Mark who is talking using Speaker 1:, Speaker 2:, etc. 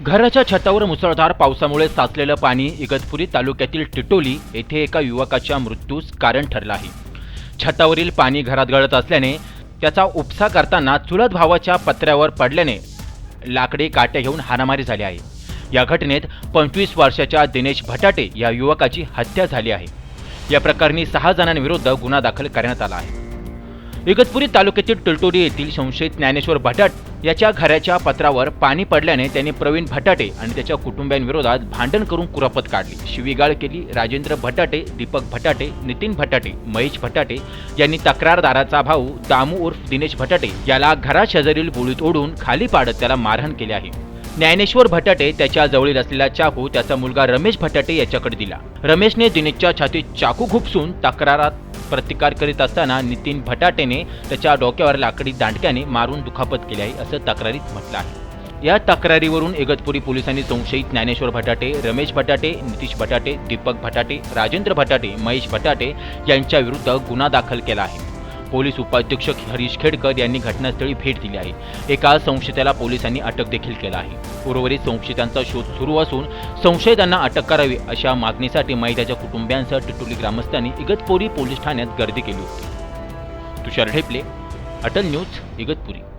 Speaker 1: घराच्या छतावर मुसळधार पावसामुळे साचलेलं पाणी इगतपुरी तालुक्यातील टिटोली येथे एका युवकाच्या मृत्यूस कारण ठरलं आहे. छतावरील पाणी घरात गळत असल्याने त्याचा उपसा करताना चुलत भावाच्या पत्र्यावर पडल्याने लाकडी काटे घेऊन हाणामारी झाली आहे. या घटनेत पंचवीस वर्षाच्या दिनेश भटाटे या युवकाची हत्या झाली आहे. या प्रकरणी सहा जणांविरुद्ध गुन्हा दाखल करण्यात आला आहे. इगतपुरी तालुक्यातील टुलटोडी येथील संशयित ज्ञानेश्वर भटाट याच्या घराच्या पत्रावर पाणी पडल्याने त्यांनी प्रवीण भटाटे आणि त्याच्या कुटुंबियांविरोधात भांडण करून कुरापत काढली. शिवीगाळ केली राजेंद्र भटाटे दीपक भटाटे नितीन भटाटे महेश भटाटे यांनी तक्रारदाराचा भाऊ दामू उर्फ दिनेश भटाटे याला घराशेजारील बोळीत ओढून खाली पाडत त्याला मारहाण केले आहे. ज्ञानेश्वर भटाटे त्याच्या जवळील असलेला चाकू त्याचा मुलगा रमेश भटाटे याच्याकडे दिला. रमेशने दिनेशच्या छातीत चाकू घुपसून तक्रारात प्रतिकार करीत असताना नितीन भटाटेने त्याच्या डोक्यावर लाकडी दांडक्याने मारून दुखापत केली आहे असं तक्रारीत म्हटलं आहे. या तक्रारीवरून इगतपुरी पोलिसांनी संशयित ज्ञानेश्वर भटाटे रमेश भटाटे नितीश भटाटे दीपक भटाटे राजेंद्र भटाटे महेश भटाटे यांच्याविरुद्ध गुन्हा दाखल केला आहे. पोलीस उपाध्यक्ष हरीश खेडकर यांनी घटनास्थळी भेट दिली आहे. एका संशयिताला पोलिसांनी अटक देखील केला आहे. उर्वरित संशयितांचा शोध सुरू असून संशयितांना अटक करावी अशा मागणीसाठी महिलाच्या कुटुंबियांसह टिटोली ग्रामस्थांनी इगतपुरी पोलीस ठाण्यात गर्दी केली होती. तुषार ढेपले अटल न्यूज इगतपुरी.